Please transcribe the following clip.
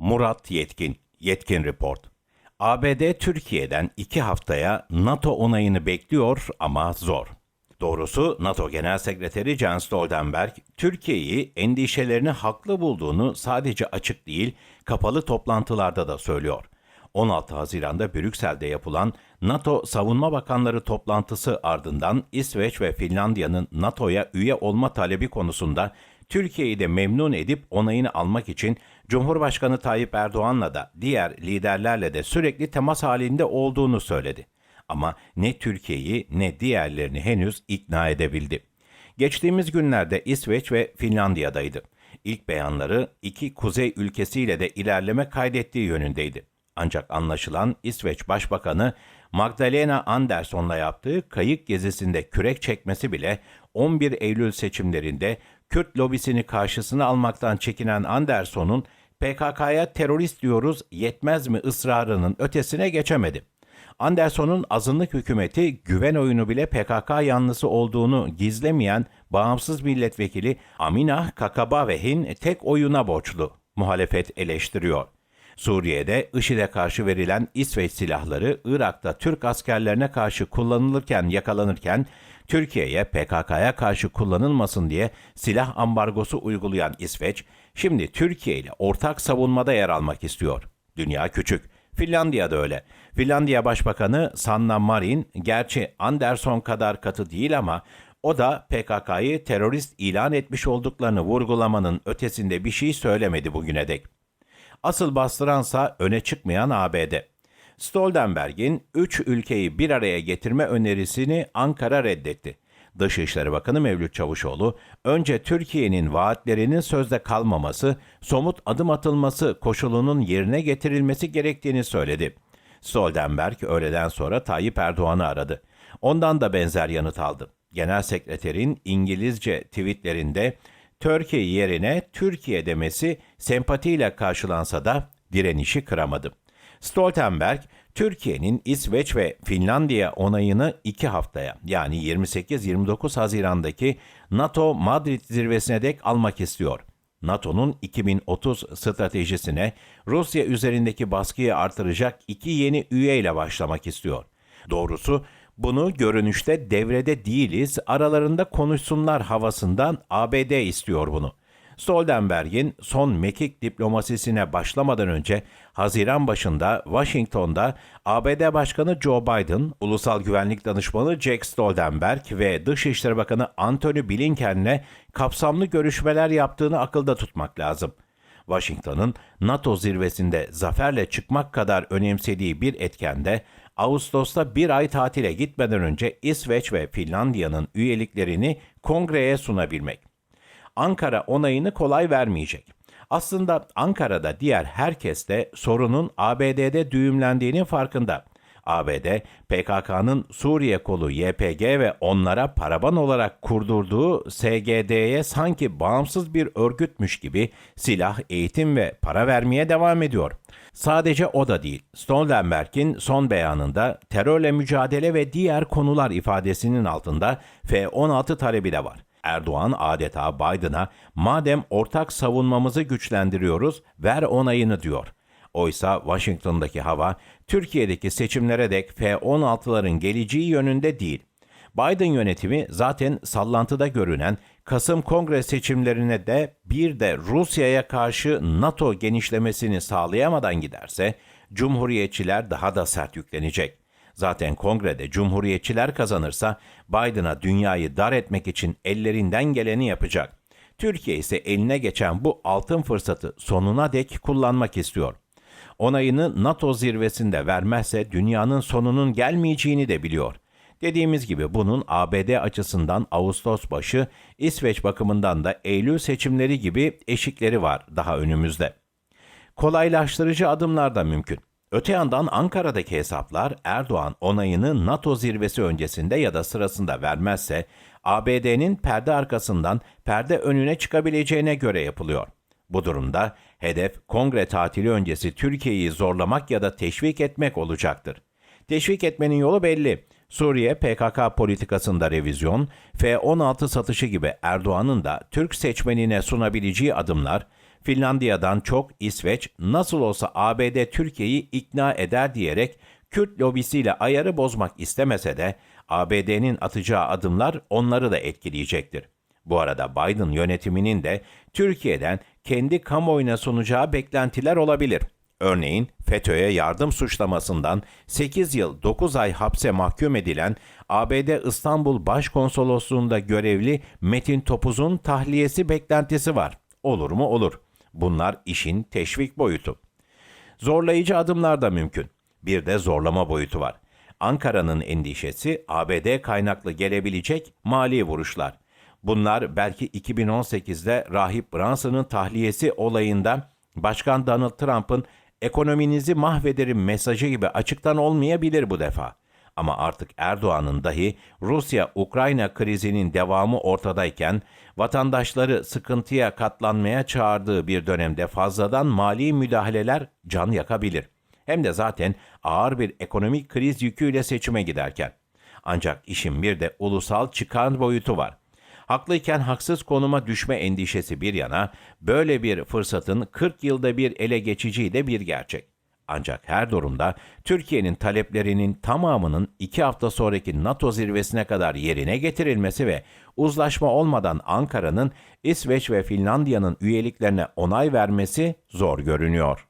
Murat Yetkin, Yetkin Report. ABD Türkiye'den iki haftaya NATO onayını bekliyor ama zor. Doğrusu NATO Genel Sekreteri Jens Stoltenberg, Türkiye'yi endişelerini haklı bulduğunu sadece açık değil, kapalı toplantılarda da söylüyor. 16 Haziran'da Brüksel'de yapılan NATO Savunma Bakanları toplantısı ardından İsveç ve Finlandiya'nın NATO'ya üye olma talebi konusunda Türkiye'yi de memnun edip onayını almak için Cumhurbaşkanı Tayyip Erdoğan'la da diğer liderlerle de sürekli temas halinde olduğunu söyledi. Ama ne Türkiye'yi ne diğerlerini henüz ikna edebildi. Geçtiğimiz günlerde İsveç ve Finlandiya'daydı. İlk beyanları iki kuzey ülkesiyle de ilerleme kaydettiği yönündeydi. Ancak anlaşılan İsveç Başbakanı Magdalena Andersson'la yaptığı kayık gezisinde kürek çekmesi bile 11 Eylül seçimlerinde Kürt lobisini karşısına almaktan çekinen Andersson'un PKK'ya terörist diyoruz yetmez mi ısrarının ötesine geçemedi. Anderson'un azınlık hükümeti güven oyunu bile PKK yanlısı olduğunu gizlemeyen bağımsız milletvekili Aminah Kakabaveh'in tek oyuna borçlu. Muhalefet eleştiriyor. Suriye'de IŞİD'e karşı verilen İsveç silahları Irak'ta Türk askerlerine karşı kullanılırken yakalanırken Türkiye'ye PKK'ya karşı kullanılmasın diye silah ambargosu uygulayan İsveç, şimdi Türkiye ile ortak savunmada yer almak istiyor. Dünya küçük. Finlandiya da öyle. Finlandiya Başbakanı Sanna Marin, gerçi Anderson kadar katı değil ama o da PKK'yı terörist ilan etmiş olduklarını vurgulamanın ötesinde bir şey söylemedi bugüne dek. Asıl bastıransa öne çıkmayan ABD. Stoltenberg'in 3 ülkeyi bir araya getirme önerisini Ankara reddetti. Dışişleri Bakanı Mevlüt Çavuşoğlu, önce Türkiye'nin vaatlerinin sözde kalmaması, somut adım atılması koşulunun yerine getirilmesi gerektiğini söyledi. Stoltenberg öğleden sonra Tayyip Erdoğan'ı aradı. Ondan da benzer yanıt aldı. Genel Sekreterin İngilizce tweetlerinde Türkiye yerine Türkiye demesi sempatiyle karşılansa da direnişi kıramadı. Stoltenberg, Türkiye'nin İsveç ve Finlandiya onayını iki haftaya yani 28-29 Haziran'daki NATO Madrid zirvesine dek almak istiyor. NATO'nun 2030 stratejisine Rusya üzerindeki baskıyı artıracak iki yeni üyeyle başlamak istiyor. Doğrusu bunu görünüşte devrede değiliz, aralarında konuşsunlar havasından ABD istiyor bunu. Stoltenberg'in son mekik diplomasisine başlamadan önce Haziran başında Washington'da ABD Başkanı Joe Biden, Ulusal Güvenlik Danışmanı Jack Stoltenberg ve Dışişleri Bakanı Antony Blinken'le kapsamlı görüşmeler yaptığını akılda tutmak lazım. Washington'ın NATO zirvesinde zaferle çıkmak kadar önemsediği bir etkende Ağustos'ta bir ay tatile gitmeden önce İsveç ve Finlandiya'nın üyeliklerini kongreye sunabilmek. Ankara onayını kolay vermeyecek. Aslında Ankara'da diğer herkes de sorunun ABD'de düğümlendiğinin farkında. ABD, PKK'nın Suriye kolu YPG ve onlara paraban olarak kurdurduğu SGD'ye sanki bağımsız bir örgütmüş gibi silah, eğitim ve para vermeye devam ediyor. Sadece o da değil. Stoltenberg'in son beyanında terörle mücadele ve diğer konular ifadesinin altında F-16 talebi de var. Erdoğan adeta Biden'a madem ortak savunmamızı güçlendiriyoruz ver onayını diyor. Oysa Washington'daki hava Türkiye'deki seçimlere dek F-16'ların geleceği yönünde değil. Biden yönetimi zaten sallantıda görünen Kasım Kongre seçimlerine de bir de Rusya'ya karşı NATO genişlemesini sağlayamadan giderse Cumhuriyetçiler daha da sert yüklenecek. Zaten kongrede Cumhuriyetçiler kazanırsa Biden'a dünyayı dar etmek için ellerinden geleni yapacak. Türkiye ise eline geçen bu altın fırsatı sonuna dek kullanmak istiyor. Onayını NATO zirvesinde vermezse dünyanın sonunun gelmeyeceğini de biliyor. Dediğimiz gibi bunun ABD açısından Ağustos başı, İsveç bakımından da Eylül seçimleri gibi eşikleri var daha önümüzde. Kolaylaştırıcı adımlar da mümkün. Öte yandan Ankara'daki hesaplar Erdoğan onayını NATO zirvesi öncesinde ya da sırasında vermezse ABD'nin perde arkasından perde önüne çıkabileceğine göre yapılıyor. Bu durumda hedef kongre tatili öncesi Türkiye'yi zorlamak ya da teşvik etmek olacaktır. Teşvik etmenin yolu belli. Suriye PKK politikasında revizyon, F-16 satışı gibi Erdoğan'ın da Türk seçmenine sunabileceği adımlar Finlandiya'dan çok İsveç nasıl olsa ABD Türkiye'yi ikna eder diyerek Kürt lobisiyle ayarı bozmak istemese de ABD'nin atacağı adımlar onları da etkileyecektir. Bu arada Biden yönetiminin de Türkiye'den kendi kamuoyuna sunacağı beklentiler olabilir. Örneğin FETÖ'ye yardım suçlamasından 8 yıl 9 ay hapse mahkum edilen ABD İstanbul Başkonsolosluğu'nda görevli Metin Topuz'un tahliyesi beklentisi var. Olur mu olur. Bunlar işin teşvik boyutu. Zorlayıcı adımlar da mümkün. Bir de zorlama boyutu var. Ankara'nın endişesi ABD kaynaklı gelebilecek mali vuruşlar. Bunlar belki 2018'de Rahip Branson'ın tahliyesi olayında Başkan Donald Trump'ın ekonominizi mahvederim mesajı gibi açıktan olmayabilir bu defa. Ama artık Erdoğan'ın dahi Rusya-Ukrayna krizinin devamı ortadayken vatandaşları sıkıntıya katlanmaya çağırdığı bir dönemde fazladan mali müdahaleler can yakabilir. Hem de zaten ağır bir ekonomik kriz yüküyle seçime giderken. Ancak işin bir de ulusal çıkar boyutu var. Haklıyken haksız konuma düşme endişesi bir yana, böyle bir fırsatın 40 yılda bir ele geçeceği de bir gerçek. Ancak her durumda Türkiye'nin taleplerinin tamamının iki hafta sonraki NATO zirvesine kadar yerine getirilmesi ve uzlaşma olmadan Ankara'nın İsveç ve Finlandiya'nın üyeliklerine onay vermesi zor görünüyor.